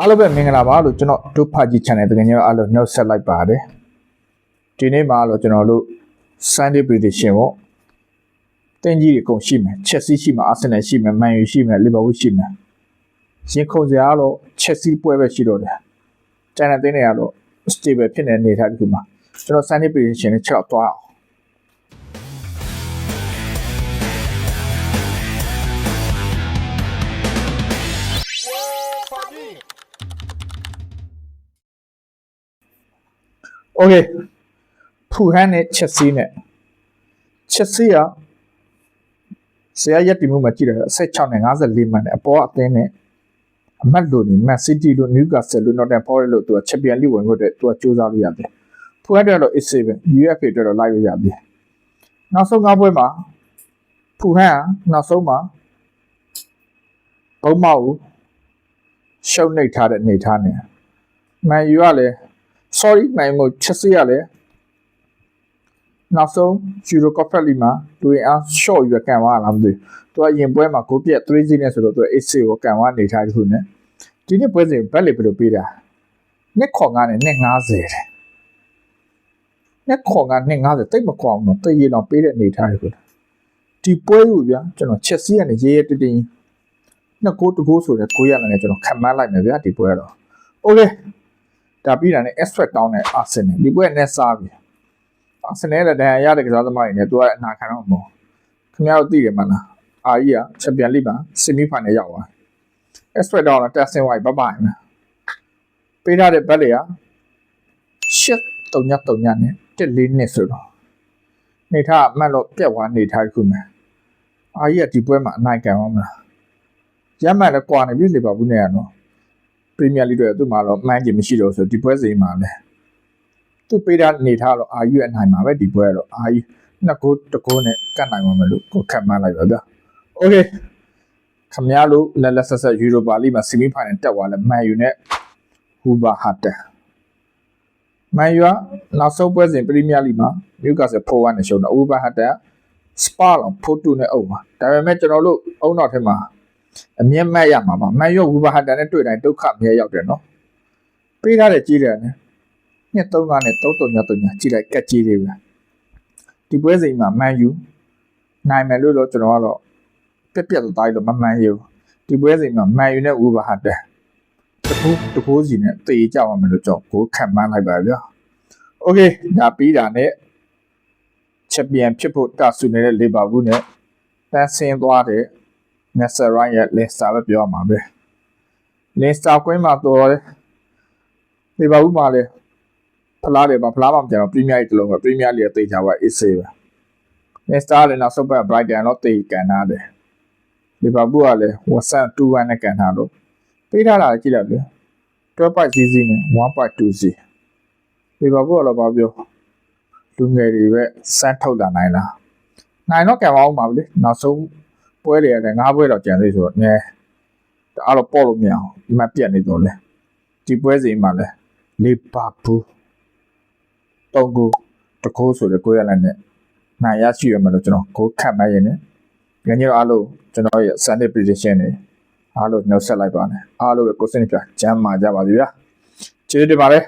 အားလုံးပဲမင်္ဂလာပါလို့ကျွန်တော်ဒုဖာကြီး channel တကယ်ကြီးအားလုံးနှုတ်ဆက်လိုက်ပါတယ်ဒီနေ့မှာတော့ကျွန်တော်တို့ Sunday prediction ပေါ့တင်းကြီးတွေအကုန်ရှိမယ် Chelsea ရှိမယ် Arsenal ရှိမယ် Man U ရှိမယ် Liverpool ရှိမယ်ရင်ခုန်စရာကတော့ Chelsea ပွဲပဲရှိတော့တယ်ကျန်တဲ့တင်းတွေကတော့ stable ဖြစ်နေတဲ့အနေအထားတစ်ခုမှာကျွန်တော် Sunday prediction နဲ့ချက်တော့သွားအောင် โอเคဖူဟန်နဲ့ချက်စီနဲ့ချက်စီကဆရာရက်တီမှုမှာကြည့်တယ်16နဲ့54မှန်တယ်အပေါ်အသင်းနဲ့အမတ်လို့နေမန်စီးတီးလို့နျူကာဆယ်လို့နော်တန်ဖော်ရလို့သူကချန်ပီယံလိဝင်ခွင့်အတွက်သူကစူးစမ်းလို့ရတယ်ဖူဟန်တော့ A7 UFA အတွက်တော့လိုက်လို့ရတယ်နောက်ဆုံး၅ပွဲမှာဖူဟန်ကနောက်ဆုံးမှာဘုံမောက်ကိုရှုံနှိပ်ထားတဲ့အနေထားနဲ့မန်ယူကလည်း sorry နိုင်မို့ချက်စီရလဲနောက်ဆုံး Euro Cup လီမှာသူရင်အား short ရွယ်ကန်သွားလားမသိဘူးသူကအရင်ပွဲမှာကိုပြက်3 0နဲ့ဆိုတော့သူ8 0ကိုကန်သွားနေထားတစ်ခုနဲ့ဒီနေ့ပွဲစဉ်ဘက်လေဘယ်လိုပေးတာနှစ်ခေါ်ငါနဲ့နှစ်90တဲ့နှစ်ခေါ်ငါနှစ်90တိတ်မကွာအောင်တော့တည်ရတော့ပေးတဲ့အနေထားတစ်ခုဒီပွဲကိုဗျာကျွန်တော်ချက်စီကနေရေးရတတင်းနှစ်ကိုတကိုးဆိုတဲ့ကိုရလာနေကျွန်တော်ခံမလိုက်မယ်ဗျာဒီပွဲတော့ okay ဒါပြီးတာနဲ့ extract တောင်းတဲ့ Arsenal ဒီပွဲနဲ့စားပြီ Arsenal ရဲ့ဒဏ်ရာရတဲ့ကစားသမားတွေနဲ့သူကအနာခံတော့မဟုတ်ခင်ဗျားတို့သိတယ်မလားအာကြီးက Champion League မှာ semi final ရောက်သွား extract တောင်းတာတက်ဆင်းဝိုင်ဘဘိုင်นะပေးထားတဲ့ဘက်တွေကရှစ်တုံညတုံညနဲ့တက်လေးနှစ်ဆိုတော့နေထားအမှတ်တော့ပြက်သွားနေထားခုမယ်အာကြီးကဒီပွဲမှာအနိုင်ခံအောင်မလားရမှတ်လည်းကွာနေပြီလေပါဘူးနဲ့ရတော့ ပရီးမီးယားလိတွေသူ့မှာတော့မှန်းချင်မရှိတော့ဆိုဒီပွဲစဉ်မှာလဲသူပေးတာနေထားတော့အာယူအနိုင်မှာပဲဒီပွဲကတော့အာယူနှစ်ကိုတကိုးနဲ့ကတ်နိုင်မှာမလို့ကိုခတ်မှန်းလိုက်ပါဗျာโอเคခမရလို့လက်လက်ဆက်ဆက်ယူရိုပါလိမှာဆီမီဖိုင်နယ်တက်သွားလဲမန်ယူနဲ့ဟူဘာဟာတန်မန်ယူကနောက်ဆုံးပွဲစဉ်ပရီးမီးယားလိမှာနျူကာဆယ်4-1နဲ့ရှုံးတော့ဟူဘာဟာတန်စပါလောက်4-2နဲ့အုပ်ပါဒါပေမဲ့ကျွန်တော်တို့အုံနောက်ထဲမှာ အမြင့်မတ်ရမှာပါမန်ရောဝူဘာဟန်တန်နဲ့တွေ့တိုင်းဒုက္ခအမြဲရောက်တယ်နော်ပေးထားတဲ့ကြီးတယ်နဲ့နှစ်သုံးကားနဲ့သုံးတုံညတုံညကြီးလိုက်ကက်ကြီးတွေပဲဒီပွဲစဉ်မှာမန်ယူနိုင်မယ်လို့တော့ကျွန်တော်ကတော့ပြက်ပြက်တော့တိုင်းလို့မမှန်ရဘူးဒီပွဲစဉ်မှာမန်ယူနဲ့ဝူဘာဟန်တန်တကူတကူစီနဲ့တေးကြပါမယ်လို့ကျွန်တော်ကိုခံမှန်းလိုက်ပါဗျာโอเคဒါပြီးတာနဲ့ချန်ပီယံဖြစ်ဖို့တာဆူနေတဲ့လီဗာပူးနဲ့တန်းဆင်းသွားတဲ့ Nasser Ryan ရဲ့ Leicester ပဲပြောရမှာပဲ Leicester ကွင်းမှာတော့ဒီဘာဘူးမှာလေဖလားတယ်ပါဖလားမှာကျွန်တော် Premier League တလုံးပဲ Premier League တေးချပါ AC ပဲ Leicester လည်းနောက်ဆုံးပတ် Brighton တော့တေးကန်ထားတယ်ဒီဘာဘူးကလည်း Watson 2-1နဲ့ကန်ထားတော့ပေးထားတာကြည့်လိုက်လေ12.00နဲ့1.20ဒီဘာဘူးကတော့ဘာပြောလူငယ်တွေပဲစမ်းထုတ်တာနိုင်လားနိုင်တော့ကံပါအောင်ပါလေနောက်ဆုံး ပွဲတွေရတယ်ငါးပွဲတော့ကြံသေးဆိုတော့ငယ်အားတော့ပေါ့လို့မရအောင်ဒီမှာပြက်နေတော့လေဒီပွဲစီမှာလဲလီဗာပူးတောင်ကိုတကိုးဆိုတဲ့ကိုရလက်နဲ့နိုင်ရရှိရမယ်လို့ကျွန်တော်ကိုခတ်မှတ်ရင်းနဲ့ငယ်ကြီးတော့အားလို့ကျွန်တော်ရဲ့ Sunday prediction တွေအားလို့နှုတ်ဆက်လိုက်ပါနဲ့အားလို့ကိုစင်းပြကျမ်းမာကြပါစေဗျာကျေးဇူးတင်ပါတယ်